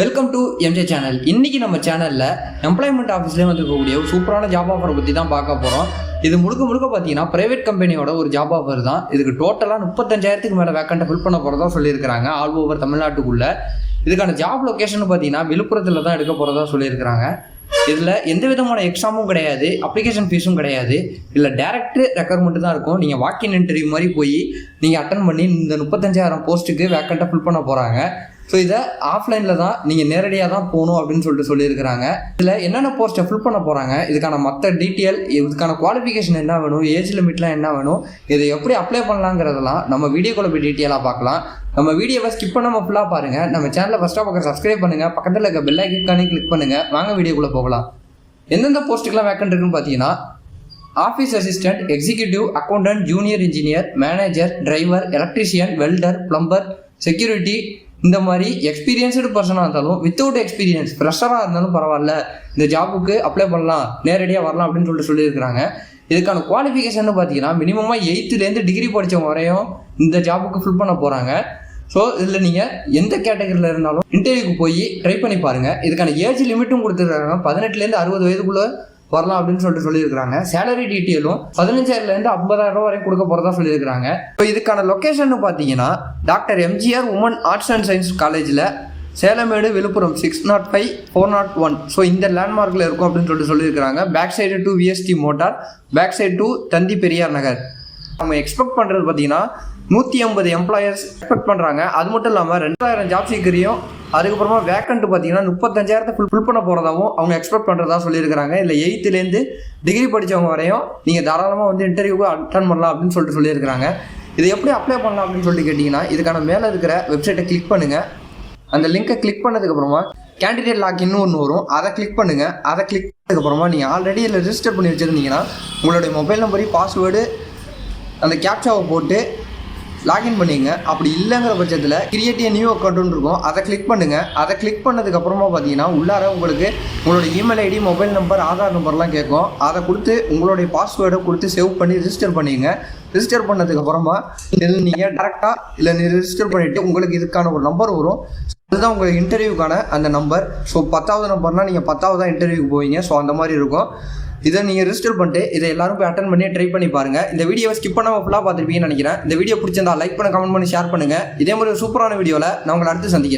Welcome to MJ channel இன்னைக்கு நம்ம சேனலில் எம்ப்ளாய்மெண்ட் ஆஃபீஸ்லேயே வந்துருக்கக்கூடிய ஒரு சூப்பரான ஜாப் ஆஃபரை பற்றி தான் பார்க்க போகிறோம் இது முழுக்க முழுக்க பார்த்தீங்கன்னா ப்ரைவேட் கம்பெனியோட ஒரு ஜாப் ஆஃபர் தான். இதுக்கு டோட்டலாக முப்பத்தஞ்சாயிரத்துக்கு மேலே வேக்கண்ட்டை ஃபில் பண்ண போகிறதா சொல்லியிருக்கிறாங்க ஆல் ஓவர் தமிழ்நாட்டுக்குள்ளே. இதுக்கான ஜாப் லொக்கேஷன் பார்த்தீங்கன்னா விழுப்புரத்தில் தான் எடுக்க போகிறதா சொல்லியிருக்கிறாங்க. இதில் எந்த விதமான எக்ஸாமும் கிடையாது அப்ளிகேஷன் ஃபீஸும் கிடையாது. இல்லை டேரக்ட் ரெக்யர்மெண்ட் தான் இருக்கும். நீங்கள் வாக்கின் இன்டர்வியூ மாதிரி போய் நீங்கள் அட்டன் பண்ணி இந்த முப்பத்தஞ்சாயிரம் போஸ்ட்டுக்கு வேக்கண்ட்டை ஃபில் பண்ண போகிறாங்க ஸோ இதை ஆஃப்லைனில் தான் நீங்கள் நேரடியாக தான் போகணும் அப்படின்னு சொல்லிட்டு சொல்லியிருக்கிறாங்க. இதில் என்னென்ன போஸ்ட்டை ஃபில் பண்ண போகிறாங்க இதுக்கான மற்ற டீட்டெயில் இதுக்கான குவாலிஃபிகேஷன் என்ன வேணும்? ஏஜ் லிமிட்லாம் என்ன வேணும்? இதை எப்படி அப்ளை பண்ணலாங்கிறதெல்லாம் நம்ம வீடியோக்குள்ள போய் டீட்டெயிலாக பார்க்கலாம். நம்ம வீடியோவை ஸ்கிப் பண்ணாமல் ஃபுல்லாக பாருங்கள் நம்ம சேனலை ஃபஸ்ட்டாக பக்கம் சப்ஸ்கிரைப் பண்ணுங்கள் பக்கத்தில் இருக்க பெல் ஐக்கானே கிளிக் பண்ணுங்கள் வாங்க வீடியோக்குள்ளே போகலாம். எந்தெந்த போஸ்ட்டுக்கெலாம் வேக்கன்ட் இருக்குன்னு பார்த்தீங்கன்னா office assistant executive accountant junior engineer manager driver electrician welder plumber security இந்த மாதிரி எக்ஸ்பீரியன்ஸ்டு பர்சனாக இருந்தாலும் வித்தவுட் எக்ஸ்பீரியன்ஸ் ஃப்ரெஷராக இருந்தாலும் பரவாயில்ல. இந்த ஜாபுக்கு அப்ளை பண்ணலாம் நேரடியாக வரலாம் அப்படின்னு சொல்லிட்டு சொல்லியிருக்கிறாங்க. இதுக்கான குவாலிஃபிகேஷன் பார்த்தீங்கன்னா மினிமமாக எயித்துலேருந்து டிகிரி படித்தவங்க வரையும் இந்த ஜாபுக்கு ஃபில் பண்ண போகிறாங்க ஸோ இதில் நீங்கள் எந்த கேட்டகரியில் இருந்தாலும் இன்டர்வியூக்கு போய் ட்ரை பண்ணி பாருங்கள் இதுக்கான ஏஜ் லிமிட்டும் கொடுத்துருக்காங்க. பதினெட்டுலேருந்து அறுபது வயதுக்குள்ளே வரலாம் அப்படின்னு சொல்லிட்டு சொல்லியிருக்காங்க சேலரி டீட்டெயிலும் பதினஞ்சாயிரம்லேருந்து ஐம்பதாயிரம் ரூபா வரைக்கும் கொடுக்க போகிறதா சொல்லியிருக்காங்க இப்போ இதுக்கான லொக்கேஷன் பார்த்தீங்கன்னா doctor MGR women arts and science காலேஜில் Salamedu Villupuram six not five four not one so இந்த லேண்ட்மார்க்கில் இருக்கும் அப்படின்னு சொல்லிட்டு சொல்லியிருக்காங்க back side to VST motor back side to Thanthi Periyar Nagar. அவங்க எக்ஸ்பெக்ட் பண்ணுறது பார்த்தீங்கன்னா நூற்றி ஐம்பது எம்ப்ளாயர்ஸ் எக்ஸ்பெக்ட் பண்ணுறாங்க அது மட்டும் இல்லாமல் ரெண்டாயிரம் ஜாப் சீக்கிரியும் அதுக்கப்புறமா வேக்கண்ட் பார்த்தீங்கன்னா முப்பத்தஞ்சாயிரத்தை ஃபுல் ஃபில் பண்ண போகிறதாவும் அவங்க எக்ஸ்பெக்ட் பண்ணுறதா சொல்லியிருக்கிறாங்க. இல்லை எயித்துலேருந்து டிகிரி படித்தவங்க வரையும் நீங்கள் தாராளமாக வந்து இன்டர்வியூக்கு அட்டன் பண்ணலாம் அப்படின்னு சொல்லிட்டு சொல்லியிருக்கிறாங்க. இது எப்படி அப்ளை பண்ணலாம் அப்படின்னு சொல்லிட்டு கேட்டிங்கன்னா இதுக்கான மேலே இருக்கிற வெப்சைட்டை கிளிக் பண்ணுங்கள் அந்த லிங்கை கிளிக் பண்ணதுக்கப்புறமா கேண்டிடேட் லாக்இன்னு ஒன்று வரும். அதை கிளிக் பண்ணுங்கள் அதை கிளிக் பண்ணதுக்கப்புறமா நீங்கள் ஆல்ரெடி இதில் ரிஜிஸ்டர் பண்ணி வச்சுருந்தீங்கன்னா உங்களுடைய மொபைல் நம்பரையும் பாஸ்வேர்டு அந்த கேப்சாவை போட்டு லாகின் பண்ணிங்க. அப்படி இல்லைங்கிற பட்சத்தில் கிரியேட் நியூ அக்கௌண்ட்னு இருக்கும். அதை கிளிக் பண்ணுங்கள் அதை கிளிக் பண்ணதுக்கப்புறமா பார்த்தீங்கன்னா உள்ளார உங்களுக்கு உங்களோட email ID mobile number Aadhaar நம்பர்லாம் கேட்கும். அதை கொடுத்து உங்களுடைய பாஸ்வேர்டை கொடுத்து சேவ் பண்ணி ரிஜிஸ்டர் பண்ணிங்க. ரிஜிஸ்டர் பண்ணதுக்கப்புறமா இதில் நீங்கள் டேரெக்டாக இல்லை நீ ரிஜிஸ்டர் பண்ணிவிட்டு உங்களுக்கு இதுக்கான ஒரு நம்பர் வரும். அதுதான் உங்கள் இன்டர்வியூக்கான அந்த நம்பர் ஸோ பத்தாவது நம்பர்னால் நீங்கள் பத்தாவது தான் இன்டர்வியூக்கு போவீங்க. ஸோ அந்த மாதிரி இருக்கும். இதை நீங்கள் ரிஜிஸ்டர் பண்ணிட்டு இதை எல்லாரும் போய் அட்டன் பண்ணி ட்ரை பண்ணி பாருங்க. இந்த வீடியோவை ஸ்கிப் பண்ணாமல் ஃபுல்லாக பார்த்துருப்பீங்கன்னு நினைக்கிறேன். இந்த வீடியோ பிடிச்சிருந்தா லைக் பண்ண கமெண்ட் பண்ணி ஷேர் பண்ணுங்கள் இதே மாதிரி ஒரு சூப்பரான வீடியோவில் நான் உங்களை அடுத்து சந்திக்கிறேன்.